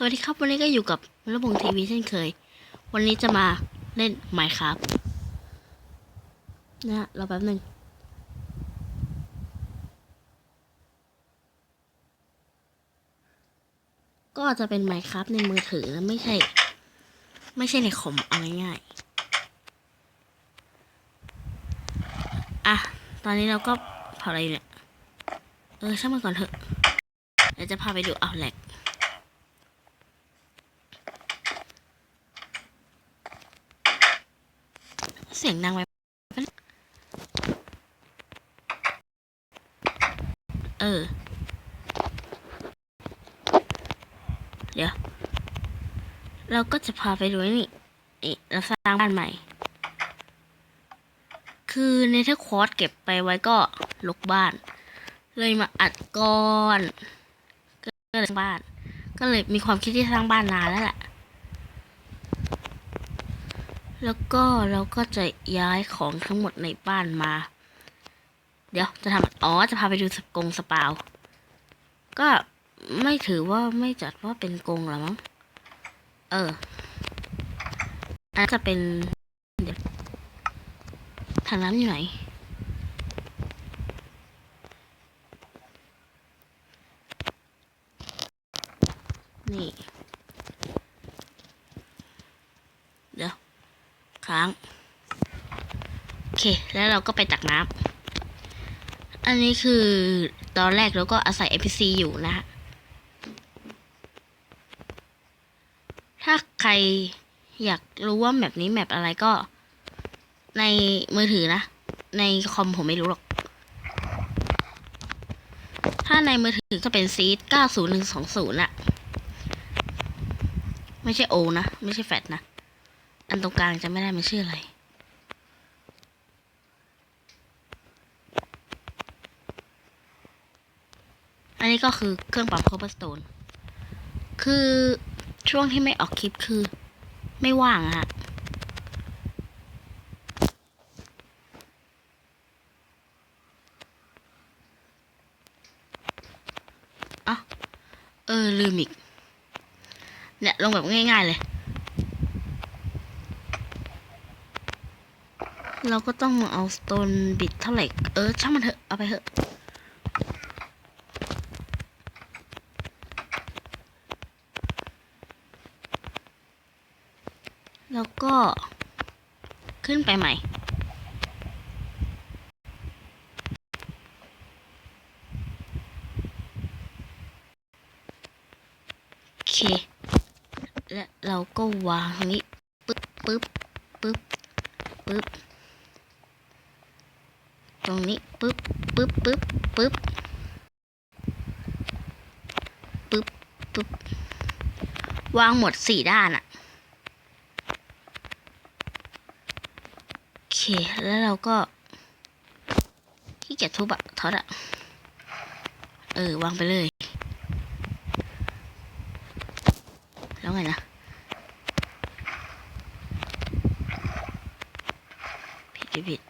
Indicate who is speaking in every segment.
Speaker 1: สวัสดีครับ วันนี้ก็อยู่กับระบงทีวีเช่นเคย วันนี้จะมาเล่นไมค์ครับนะฮะรอแป๊บหนึ่งก็จะเป็นไมค์ครับในมือถือนะไม่ใช่ ไม่ใช่ในคอมเอาง่ายๆอะ ตอนนี้เราก็เผาอะไรอยู่เนี่ยเออช่างมันก่อนเถอะเดี๋ยวจะพาไปดูเอาแหลก เสียงดังไปเออ เดี๋ยว เราก็จะพาไปดูนี่นี่เราสร้างบ้านใหม่ คือในเทอร์คอร์สเก็บไปไว้ก็ลกบ้าน เลยมาอัดก้อน ก็เลยสร้างบ้าน ก็เลยมีความคิดที่สร้างบ้านนานแล้วแหละ แล้วก็เราก็จะย้ายของทั้งหมดในบ้านมา เดี๋ยวจะทำอ๋อจะพาไปดูสกงสปาว ก็ไม่ถือว่าไม่จัดว่าเป็นกงหรอมั้ง เอออันนนจะเป็นเดี๋ยวถังน้ำอยู่ไหน นี่ เดี๋ยว ค้ง โอเค แล้วเราก็ไปตักน้ำ อันนี้คือตอนแรกเราก็อาศัย NPC อยู่นะฮะ ถ้าใครอยากรู้ว่าแมปนี้แมปอะไรก็ในมือถือนะ ในคอมผมไม่รู้หรอก ถ้าในมือถือก็เป็นซีด90120อะไม่ใช่โอนะ ไม่ใช่แฟตนะ อันตรงกลางจะไม่ได้มันชื่ออะไร อันนี้ก็คือเครื่องปรับโคเ e อร์สโตน คือช่วงที่ไม่ออกคลิปคือไม่ว่างอะฮะอะเออลืมอีก เนี่ย ลงแบบง่าย ๆ เลย เราก็ต้องมาเอาสโตนบิดเท่าไหร่ เออ ช่างมันเถอะ เอาไปเถอะ แล้วก็ขึ้นไปใหม่โอเค และเราก็วางตรงนี้ปึ๊บปึ๊บปึ๊บปึ๊บ ตรงนี้ปึ๊บปึ๊บปึ๊บปึ๊บปึ๊บปึ๊บวางหมดสี่ด้านอะโอเค แล้วเราก็ขี้เกียจทุบอะทอดอะเออ วางไปเลย แล้วไงนะผิดผิด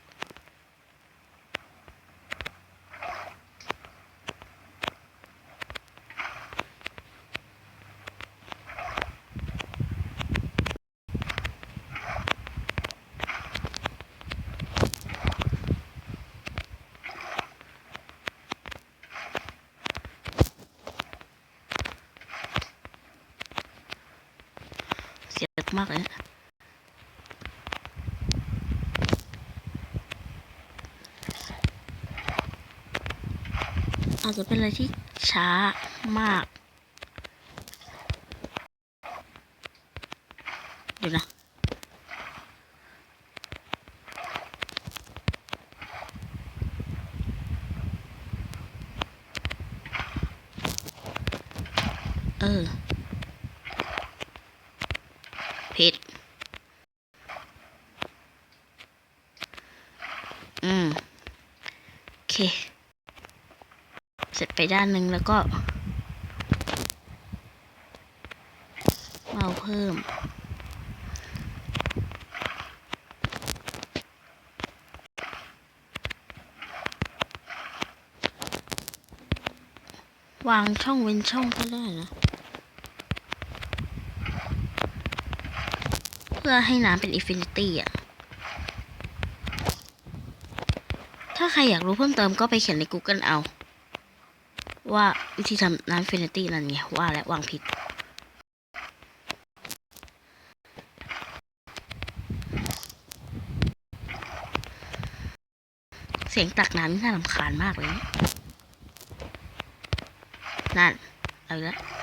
Speaker 1: มากเลยอาจจะเป็นอะไรที่ช้ามาก เดี๋ยวนะเออ ผิดอืม โอเค เสร็จไปด้านหนึ่งแล้วก็เอาเพิ่ม วางช่องเว้นช่องก็ได้นะ พื่อให้น้ำเป็นอินฟินิตี้อะ ถ้าใครอยากรู้เพิ่มเติมก็ไปเขียนใน Google เอา ว่าวิธีทำน้ำอินฟินิตี้นั่นไง ว่าและวางผิด เสียงตักน้ำนี่น่ารำคาญมากเลย นั่น เอาล้ว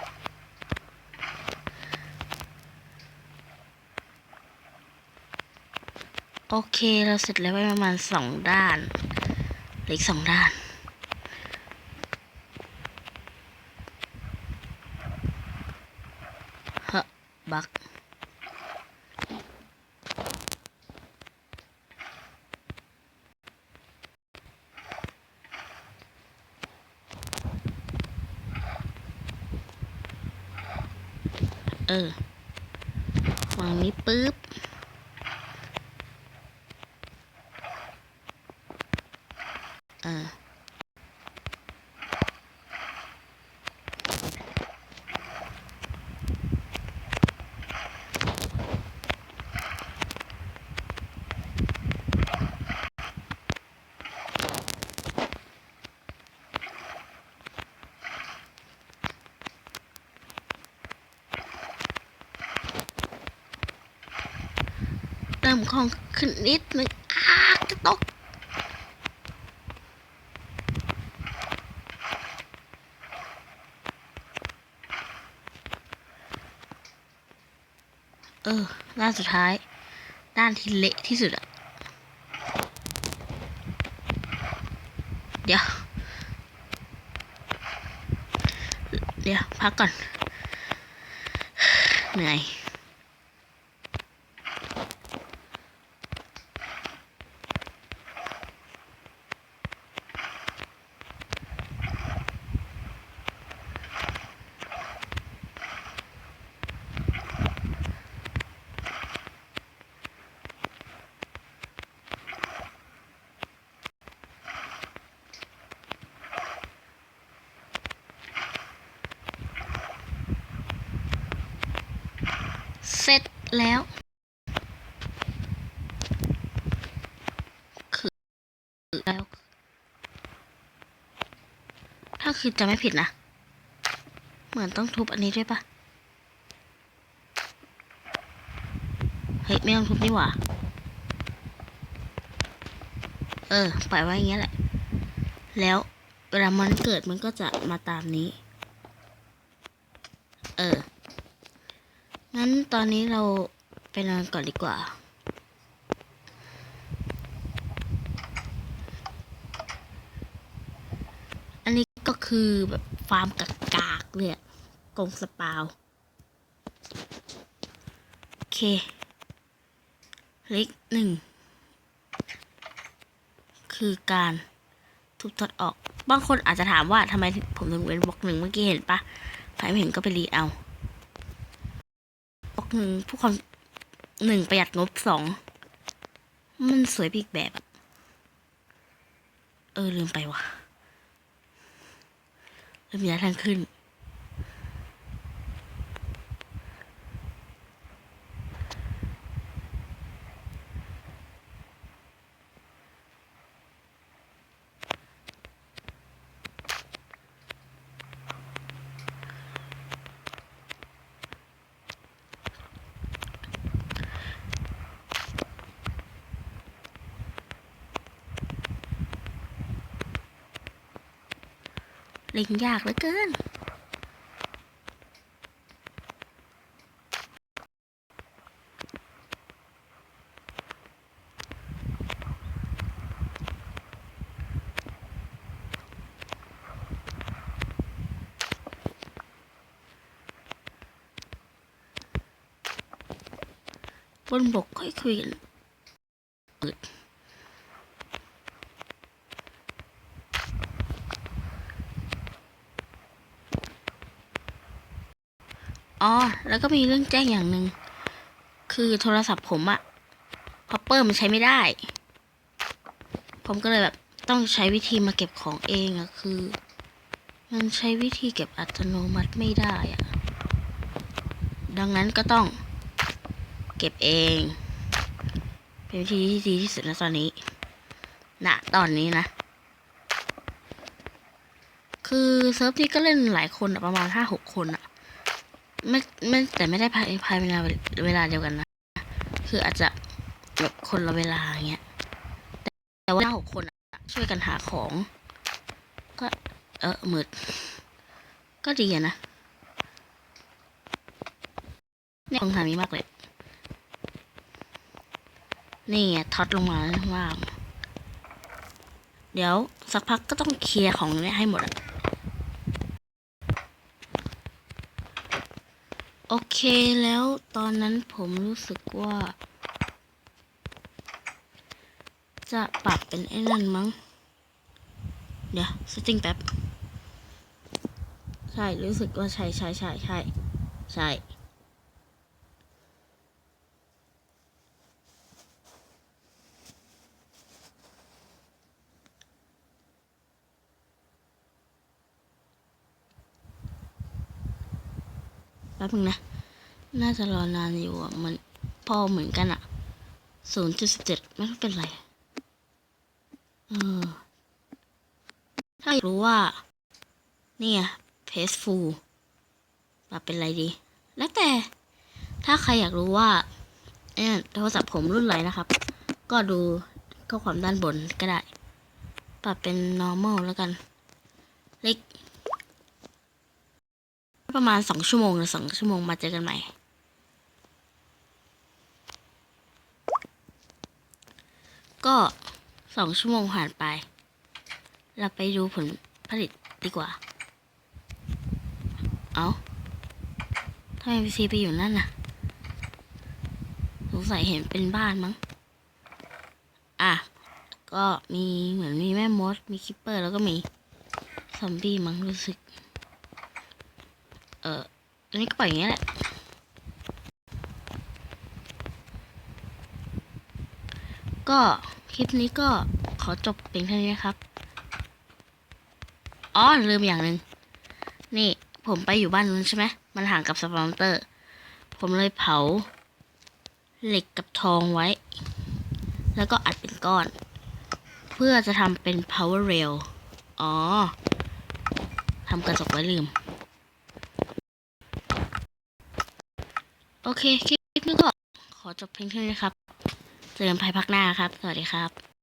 Speaker 1: โอเคเราเสร็จแล้วไปประมาณสองด้านเหลืออีกสองด้านเฮ้อบักเออวางนี้ปุ๊บ มของขึ้นนิดนึงอ้าจะตกเออด้านสุดท้าย ด้านที่เละที่สุดอะเดี๋ยว เดี๋ยว พักก่อน เหนื่อย เสร็จ แล้ว คือแล้ว ถ้าคือจะไม่ผิดนะ เหมือนต้องทุบอันนี้ด้วยปะเฮ้ยไม่ต้องทุบนี่หว่า เออ ปล่อยไว้อย่างเงี้ยแหละ แล้วเวลามันเกิดมันก็จะมาตามนี้ เออ งั้นตอนนี้เราไปนอนก่อนดีกว่า อันนี้ก็คือแบบฟาร์มกากๆเลยอะกงสปาว โอเค เล็กหนึ่ง คือการทุบตัดออก บางคนอาจจะถามว่าทำไมผมถึงเว้นบล็อกหนึ่งเมื่อกี้เห็นปะใครไม่เห็นก็ไปรีเอา ผู้ความหนึ่งประหยัดงบสอง มันสวยปอีกแบบอะเออ ลืมไปว่ะลืมย้ายทางขึ้น เล็งยากเหลือเกิน บนบกค่อยคุยกันเปิด อ๋อ แล้วก็มีเรื่องแจ้งอย่างหนึ่ง คือโทรศัพท์ผมอะฮอปเปอร์มันใช้ไม่ได้ ผมก็เลยแบบต้องใช้วิธีมาเก็บของเองอะคือ มันใช้วิธีเก็บอัตโนมัติไม่ได้อะดังนั้นก็ต้องเก็บเอง เป็นวิธีที่ดีที่สุดนะตอนนี้ณตอนนี้นะ คือเซิร์ฟนี้ก็เล่นหลายคนอะประมาณห้าหกคนอะ ไม่ไม่แต่ไม่ได้ภายภายในเวลาเวลาเดียวกันนะ คืออาจจะแบบคนละเวลาอย่างเงี้ย แต่แต่ว่าหกคนช่วยกันหาของ ก็ เออมืดก็ดีนะเนี่ยคงทำนี้มากเลย นี่ไงท็อตลงมาว่างเดี๋ยวสักพักก็ต้องเคลียร์ของเนี่ยให้หมดอะโอ เคแล้วตอนนั้นผมรู้สึกว่า จะปรับเป็นไอ้นั่นมั้ง เดี๋ยว setting แป๊บ ใช่ รู้สึกว่าใช่ใช่ใช่ใช่ใช่แป๊บนึงนะ น่าจะรอนานอยู่อะมันพอเหมือนกันอะศูนย์จุดสิบเจ็ดไม่รู้เป็นไร เออ ถ้าอยากรู้ว่า เนี่ยเพสฟูปรับเป็นไรดี แล้วแต่ ถ้าใครอยากรู้ว่าเนี่ยโทรศัพท์ผมรุ่นอะไรนะครับ ก็ดูข้อความด้านบนก็ได้ ปรับเป็น normal แล้วกัน เล็ก ประมาณสองชั่วโมงหรือสองชั่วโมงมาเจอกันใหม่ ก็สองชั่วโมงผ่านไป เราไปดูผลผลิตดีกว่า เอาทำไมพีซีไปอยู่นั่นน่ะ สงสัยเห็นเป็นบ้านมั้ง อะ ก็มีเหมือนมีแม่มด มีคิปเปอร์แล้วก็มีซอมบี้มั้งรู้สึก เอออันนี้ก็ปล่อยอย่างนี้แหละก็ คลิปนี้ก็ขอจบเพียงเท่านี้นะครับ อ๋อ ลืมอย่างหนึ่ง นี่ผมไปอยู่บ้านนู้นใช่ไหม มันห่างกับสปอนเตอร์ ผมเลยเผา เหล็กกับทองไว้ แล้วก็อัดเป็นก้อน เพื่อจะทำเป็น power rail อ๋อ ทำกระจกไว้ลืม โอเค คลิปนี้ก็ขอจบเพียงเท่านี้ครับ เจอกันภายภาคหน้าครับ สวัสดีครับ